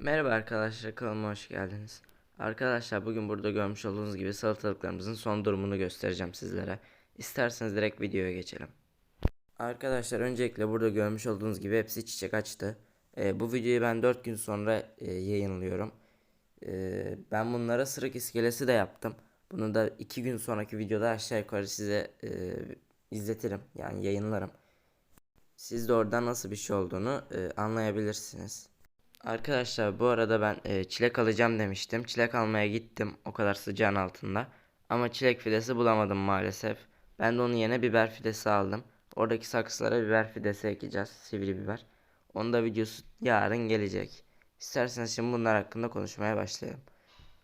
Merhaba arkadaşlar kanalıma hoş geldiniz. Arkadaşlar bugün burada görmüş olduğunuz gibi salatalıklarımızın son durumunu göstereceğim sizlere. İsterseniz direkt videoya geçelim. Arkadaşlar öncelikle burada görmüş olduğunuz gibi hepsi çiçek açtı. Ee, bu videoyu ben 4 gün sonra e, yayınlıyorum. Ee, ben bunlara sırık iskelesi de yaptım. Bunu da 2 gün sonraki videoda aşağı yukarı size e, izletirim. Yani yayınlarım. Siz de oradan nasıl bir şey olduğunu e, anlayabilirsiniz. Arkadaşlar bu arada ben e, çilek alacağım demiştim. Çilek almaya gittim o kadar sıcağın altında. Ama çilek fidesi bulamadım maalesef. Ben de onun yerine biber fidesi aldım. Oradaki saksılara biber fidesi ekeceğiz. Sivri biber. Onun da videosu yarın gelecek. İsterseniz şimdi bunlar hakkında konuşmaya başlayalım.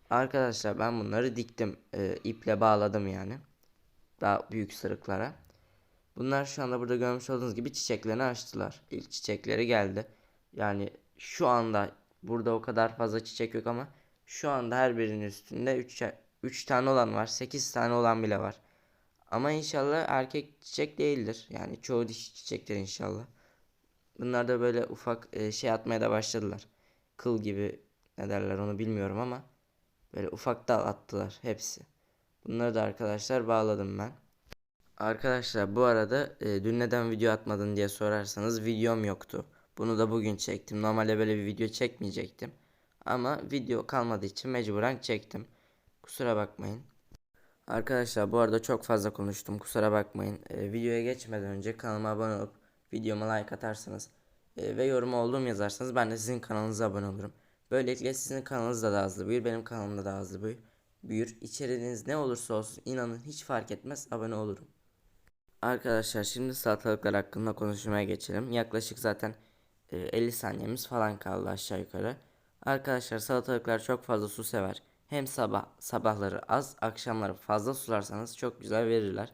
Arkadaşlar ben bunları diktim. E, iple bağladım yani. Daha büyük sırıklara. Bunlar şu anda burada görmüş olduğunuz gibi çiçeklerini açtılar. İlk çiçekleri geldi. Yani şu anda burada o kadar fazla çiçek yok ama şu anda her birinin üstünde 3 3 tane olan var. 8 tane olan bile var. Ama inşallah erkek çiçek değildir. Yani çoğu dişi çiçektir inşallah. Bunlar da böyle ufak e, şey atmaya da başladılar. Kıl gibi ne derler onu bilmiyorum ama böyle ufak dal attılar hepsi. Bunları da arkadaşlar bağladım ben. Arkadaşlar bu arada e, dün neden video atmadın diye sorarsanız videom yoktu. Bunu da bugün çektim. Normalde böyle bir video çekmeyecektim. Ama video kalmadığı için mecburen çektim. Kusura bakmayın. Arkadaşlar bu arada çok fazla konuştum. Kusura bakmayın. E, videoya geçmeden önce kanalıma abone olup videoma like atarsanız e, ve yorum olduğum yazarsanız ben de sizin kanalınıza abone olurum. Böylelikle sizin kanalınız da daha hızlı büyür. Benim kanalımda daha hızlı büyür. büyür. İçeriğiniz ne olursa olsun inanın hiç fark etmez abone olurum. Arkadaşlar şimdi salatalıklar hakkında konuşmaya geçelim. Yaklaşık zaten 50 saniyemiz falan kaldı aşağı yukarı. Arkadaşlar salatalıklar çok fazla su sever. Hem sabah sabahları az, akşamları fazla sularsanız çok güzel verirler.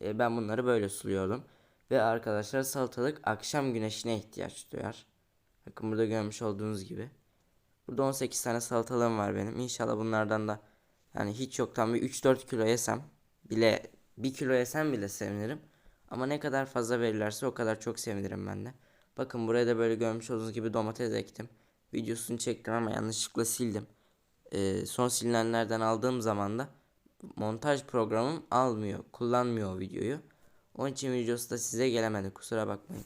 E, ben bunları böyle suluyordum. Ve arkadaşlar salatalık akşam güneşine ihtiyaç duyar. Bakın burada görmüş olduğunuz gibi. Burada 18 tane salatalığım var benim. İnşallah bunlardan da yani hiç yoktan bir 3-4 kilo yesem bile 1 kilo yesem bile sevinirim. Ama ne kadar fazla verirlerse o kadar çok sevinirim ben de. Bakın buraya da böyle görmüş olduğunuz gibi domates ektim. Videosunu çektim ama yanlışlıkla sildim. Ee, son silinenlerden aldığım zaman da montaj programım almıyor, kullanmıyor o videoyu. Onun için videosu da size gelemedi kusura bakmayın.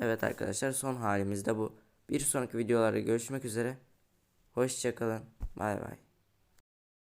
Evet arkadaşlar son halimizde bu. Bir sonraki videolarda görüşmek üzere. Hoşçakalın. Bay bay.